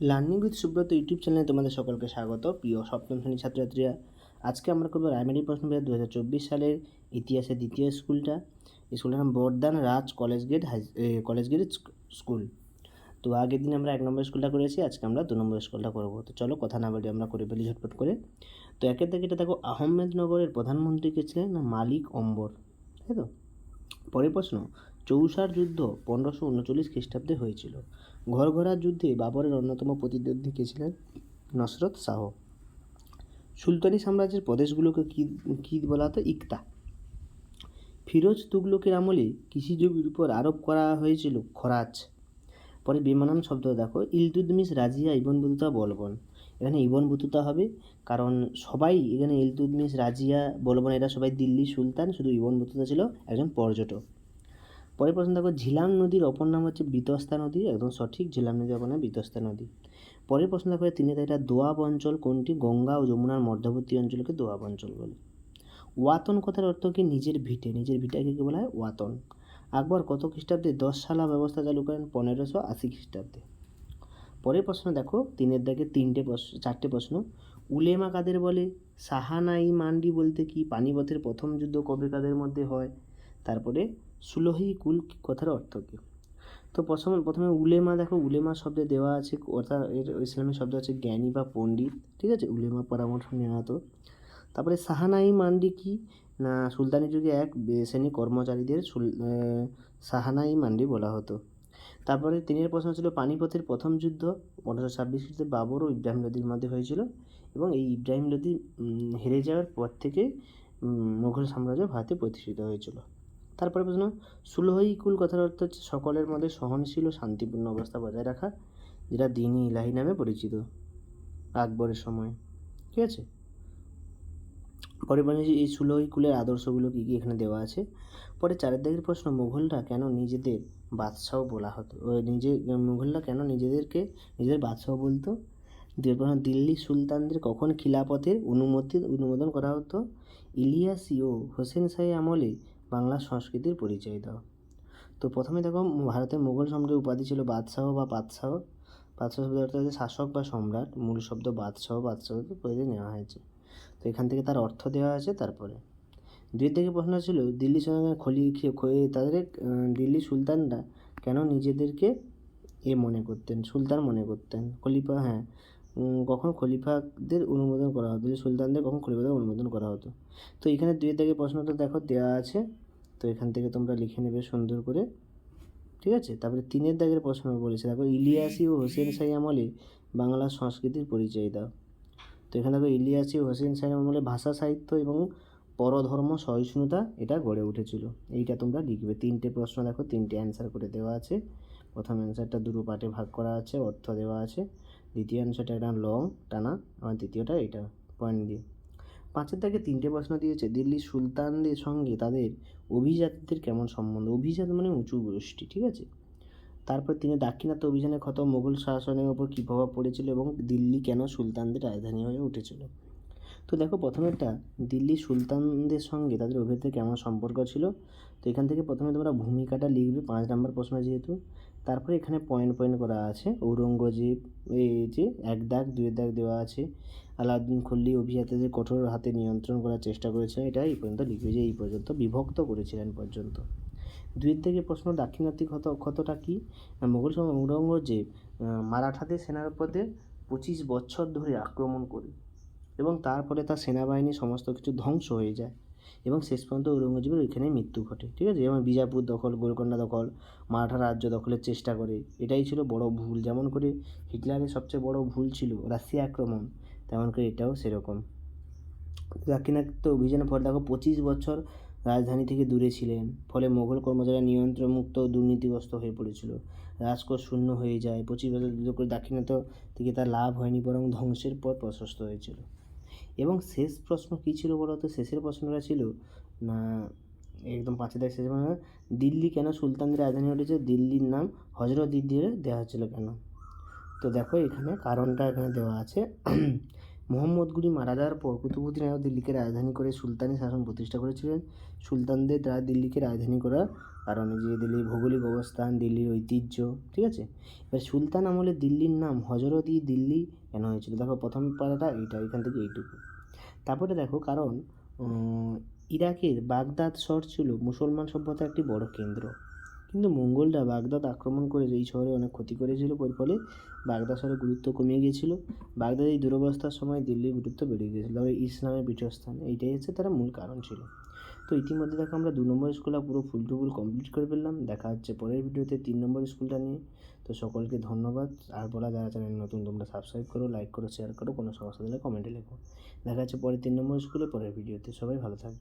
Learning with Subrata YouTube চ্যানেলে তোমাদের সকলকে স্বাগত। প্রিয় সপ্তম শ্রেণির ছাত্রছাত্রীরা, আজকে আমরা করব রায়মারি প্রশ্ন দু হাজার চব্বিশ সালের ইতিহাসের দ্বিতীয় স্কুলটা। স্কুলটার নাম Burdwan Raj college gate high college gate school. তো আগের দিন আমরা এক নম্বর স্কুলটা করেছি, আজকে আমরা দু নম্বর স্কুলটা করব। তো চলো কথা না বলি আমরা করে ফেলি ঝটপট করে। তো একের থেকে এটা দেখো, আহমেদনগরের প্রধানমন্ত্রী কে ছিলেন? মালিক অম্বর। তাই তো? পরের প্রশ্ন চৌসার যুদ্ধ পনেরোশো উনচল্লিশ খ্রিস্টাব্দে হয়েছিল। ঘরঘরার যুদ্ধে বাবরের অন্যতম প্রতিদ্বন্দ্বী কে ছিলেন? নসরত শাহ। সুলতানি সাম্রাজ্যের প্রদেশগুলোকে কী কী বলা হতো ইকতা। ফিরোজ তুগলকের আমলে কৃষিজমির উপর আরোপ করা হয়েছিল খরাজ। পরে বেমানান শব্দ দেখো ইলতুদমিস রাজিয়া ইবন বুতুতা বলবন। এখানে ইবন বুতুতা হবে, কারণ সবাই এখানে ইলতুদমিস রাজিয়া বলবন। এরা সবাই দিল্লি সুলতান, শুধু ইবন বুতুতা ছিল একজন পর্যটক। পরের প্রশ্ন দেখো, ঝিলাম নদীর অপর নাম হচ্ছে বিতস্তা নদী, একদম সঠিক ঝিলাম নদীর অপর নাম বিতস্তা নদী। পরের প্রশ্ন দেখো, তিনি এটা দোয়াব অঞ্চল কোনটি? গঙ্গা ও যমুনার মধ্যবর্তী অঞ্চলকে দোয়াব অঞ্চল বলে। ওয়াতন কথার অর্থ কি? নিজের ভিটে, নিজের ভিটাকে কী বলা হয়? ওয়াতন। আকবর কত খ্রিস্টাব্দে দশ সালা ব্যবস্থা চালু করেন? পনেরোশো আশি খ্রিস্টাব্দে। পরের প্রশ্ন দেখো, তিনের দাগে তিনটে প্রশ্ন চারটে প্রশ্ন। উলেমা কাদের বলে? সাহানাই মান্ডি বলতে কি? পানিপথের প্রথম যুদ্ধ কবে কাদের মধ্যে হয়? তারপরে সুলহি কুল কথার অর্থ কী? তো প্রথম, প্রথমে উলেমা দেখো উলেমা শব্দে দেওয়া আছে, অর্থাৎ এর ইসলামের শব্দ আছে জ্ঞানী বা পণ্ডিত, ঠিক আছে? উলেমা পরামর্শ নেওয়া হতো তারপরে সাহানাই মান্ডি কি? না, সুলতানি যুগে এক শ্রেণি কর্মচারীদের সাহানাই মান্ডি বলা হতো। তারপরে তিনের প্রশ্ন ছিল, পানিপথের প্রথম যুদ্ধ পনেরোশো ছাব্বিশ খ্রিস্টে বাবর ও ইব্রাহিম লোদির মধ্যে হয়েছিল এবং এই ইব্রাহিম লোদি হেরে যাওয়ার পর থেকে মুঘল সাম্রাজ্য ভারতে প্রতিষ্ঠিত হয়েছিল। তারপরে প্রশ্ন সুলহই কুল কথার অর্থ হচ্ছে সকলের মধ্যে সহনশীল ও শান্তিপূর্ণ অবস্থা বজায় রাখা, যেটা দিনই ইলাহি নামে পরিচিত। আকবরের সময়। ঠিক আছে? পরে বলে যে, এই সুলহই কুলের আদর্শগুলো কী কী এখানে দেওয়া আছে? পরে চারের দিকের প্রশ্ন, মুঘলরা কেন নিজেদের বাদশাহ বলা হতো? নিজে, মুঘলরা কেন নিজেদেরকে, নিজেদের বাদশাহ বলতো? দিল্লি সুলতানদের কখন খিলাপথের অনুমতি, অনুমোদন করা হতো? ইলিয়াসি ও হোসেন শাহী আমলে বাংলা সংস্কৃতির পরিচয় দাও। তো প্রথমে দেখো, ভারতের মুঘল সম্রাটের উপাধি ছিল বাদশাহ বা বাদশাহ বাদশাহ শব্দ অর্থ হচ্ছে শাসক বা সম্রাট। মূল শব্দ বাদশাহ বাদশাহ পরিধি নেওয়া হয়েছে। তো এখান থেকে তার অর্থ দেওয়া আছে তারপরে। দুই থেকে প্রশ্ন ছিল, দিল্লি সুলতান খলি তাদের দিল্লি সুলতানরা কেন নিজেদেরকে এ মনে করতেন, সুলতান মনে করতেন? খলিফা হ্যাঁ। কখন খলিফাদের অনুমোদন করা হতো? সুলতানদের, কখন খলিফাদের অনুমোদন করা হতো? তো এখানে দুই থেকে প্রশ্নটা দেখো দেওয়া আছে। তো এখান থেকে তোমরা লিখে নেবে সুন্দর করে। ঠিক আছে? তারপরে তিনের দাগের প্রশ্ন বলেছে। দেখো, ইলিয়াসি ও হোসেন শাহী আমলে বাংলা সংস্কৃতির পরিচয় দাও। তো এখানে দেখো, ইলিয়াসি ও হোসেন শাহী আমলে ভাষা সাহিত্য এবং পরধর্ম সহিষ্ণুতা, এটা গড়ে উঠেছিল। এইটা তোমরা লিখবে। তিনটে প্রশ্ন দেখো, তিনটে অ্যান্সার করে দেওয়া আছে। প্রথম অ্যান্সারটা দুটো পার্টে ভাগ করা আছে, অর্থ দেওয়া আছে। দ্বিতীয় অ্যান্সারটা এটা লং, টানা আমার তৃতীয়টা এটা পয়েন্ট দিয়ে। পাঁচের দাগে তিনটে প্রশ্ন দিয়েছে, দিল্লির সুলতানদের সঙ্গে তাদের অভিজাতদের কেমন সম্বন্ধ? অভিজাত মানে উঁচু গোষ্ঠী, ঠিক আছে? তারপর তিনি দাক্ষিণাত্য অভিযানে ক্ষত, মোগল শাসনের ওপর কী প্রভাব পড়েছিল এবং দিল্লি কেন সুলতানদের রাজধানী হয়ে উঠেছিল? তো দেখো প্রথমেরটা দিল্লি সুলতানদের সঙ্গে তাদের অভিজাতের কেমন সম্পর্ক ছিল? তো এখান থেকে প্রথমে তোমরা ভূমিকাটা লিখবে পাঁচ নম্বর প্রশ্ন যেহেতু। তারপরে এখানে পয়েন্ট পয়েন্ট করা আছে। ঔরঙ্গজেব এই যে, এক দাগ, দুই দাগ দেওয়া আছে। আলাউদ্দিন খল্লি অভিজাতদের কঠোর হাতে নিয়ন্ত্রণ করার চেষ্টা করেছিলেন। এটা এই পর্যন্ত লিখবে যে এই পর্যন্ত বিভক্ত করেছিলেন পর্যন্ত। দুইয়ের থেকে প্রশ্ন দাক্ষিণাত্যী ক্ষত, ক্ষতটা কি? মোগল সময় ঔরঙ্গজেব মারাঠাদের সেনার উপরে পঁচিশ বছর ধরে আক্রমণ করে। এবং তারপরে তার সেনাবাহিনী সমস্ত কিছু ধ্বংস হয়ে যায়। এবং শেষ পর্যন্ত ঔরঙ্গজেবের ওইখানে মৃত্যু ঘটে, ঠিক আছে? যেমন বিজাপুর দখল, গোলকন্ডা দখল, মারাঠা রাজ্য দখলের চেষ্টা করে। এটাই ছিল বড় ভুল। যেমন করে হিটলারের সবচেয়ে বড় ভুল ছিল রাশিয়া আক্রমণ, তেমন করে এটাও সেরকম। দাক্ষিণাত্য অভিযানের ফলে দেখো পঁচিশ বছর রাজধানী থেকে দূরে ছিলেন, ফলে মোগল কর্মচারীরা নিয়ন্ত্রণমুক্ত ও দুর্নীতিগ্রস্ত হয়ে পড়েছিল। রাজকোষ শূন্য হয়ে যায়। পঁচিশ বছর করে দাক্ষিণাত্য থেকে তার লাভ হয়নি, বরং ধ্বংসের পর প্রশস্ত হয়েছিল। এবং শেষ প্রশ্ন কী ছিল বলতো শেষের প্রশ্নটা ছিল, না, একদম পাঁচের দেখ শেষ দিল্লি কেন সুলতানদের রাজধানী উঠেছে দিল্লির নাম হজরত দিদ্দিরে দেওয়া হচ্ছিল কেন? তো দেখো এখানে কারণটা এখানে দেওয়া আছে। মোহাম্মদ গুলি মারা যাওয়ার পর কুতুবুদ্দিন আইবক দিল্লিকে রাজধানী করে সুলতানি শাসন প্রতিষ্ঠা করেছিলেন। সুলতানদের দ্বারা দিল্লিকে রাজধানী করার কারণে যে দিল্লির ভৌগোলিক অবস্থান, দিল্লির ঐতিহ্য, ঠিক আছে? এবার সুলতান আমলে দিল্লির নাম হজরত ই দিল্লি কেন হয়েছিল? দেখো প্রথম পাড়াটা এইটা, এখান থেকে এইটুকু। তারপরে দেখো কারণ ইরাকের বাগদাদ শহর ছিল মুসলমান সভ্যতার একটি বড় কেন্দ্র। কিন্তু মঙ্গলরা বাগদাদ আক্রমণ করে এই শহরে অনেক ক্ষতি করেছিল এর ফলে বাগদাদ শহরের গুরুত্ব কমে গিয়েছিল। বাগদাদ এই দুরবস্থার সময় দিল্লির গুরুত্ব বেড়ে গিয়েছিল তবে ইসলামের পীঠস্থান, এইটাই হচ্ছে তারা মূল কারণ ছিল। তো ইতিমধ্যে দেখো আমরা দু নম্বর স্কুলটা পুরো ফুল টু ফুল কমপ্লিট করে ফেললাম, দেখা হচ্ছে পরের ভিডিওতে তিন নম্বর স্কুলটা নিয়ে। তো সকলকে ধন্যবাদ, আর বলা যারা চ্যানেল নতুন, তোমরা সাবস্ক্রাইব করো লাইক করো শেয়ার করো, কোনো সমস্যা দিলে কমেন্টে লেখো। দেখা হচ্ছে পরের তিন নম্বর স্কুলে পরের ভিডিওতে, সবাই ভালো থাকবে।